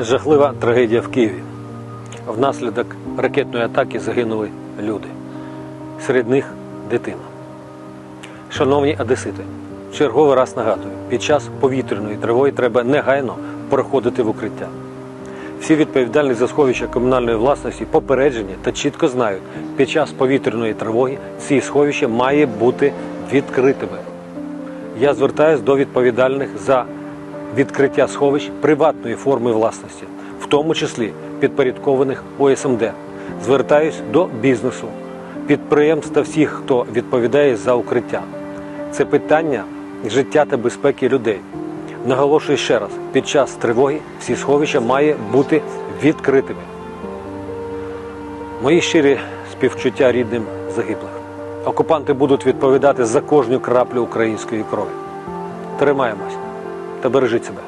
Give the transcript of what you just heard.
Жахлива трагедія в Києві. Внаслідок ракетної атаки загинули люди. Серед них дитина. Шановні одесити, черговий раз нагадую, під час повітряної тривоги треба негайно переходити в укриття. Всі відповідальні за сховища комунальної власності попереджені та чітко знають, під час повітряної тривоги ці сховища має бути відкритими. Я звертаюся до відповідальних за відкриття сховищ приватної форми власності, в тому числі підпорядкованих ОСМД. Звертаюсь до бізнесу, підприємств та всіх, хто відповідає за укриття. Це питання життя та безпеки людей. Наголошую ще раз: під час тривоги всі сховища має бути відкритими. Мої щирі співчуття рідним загиблих. Окупанти будуть відповідати за кожну краплю української крові. Тримаємось та бережіть себе.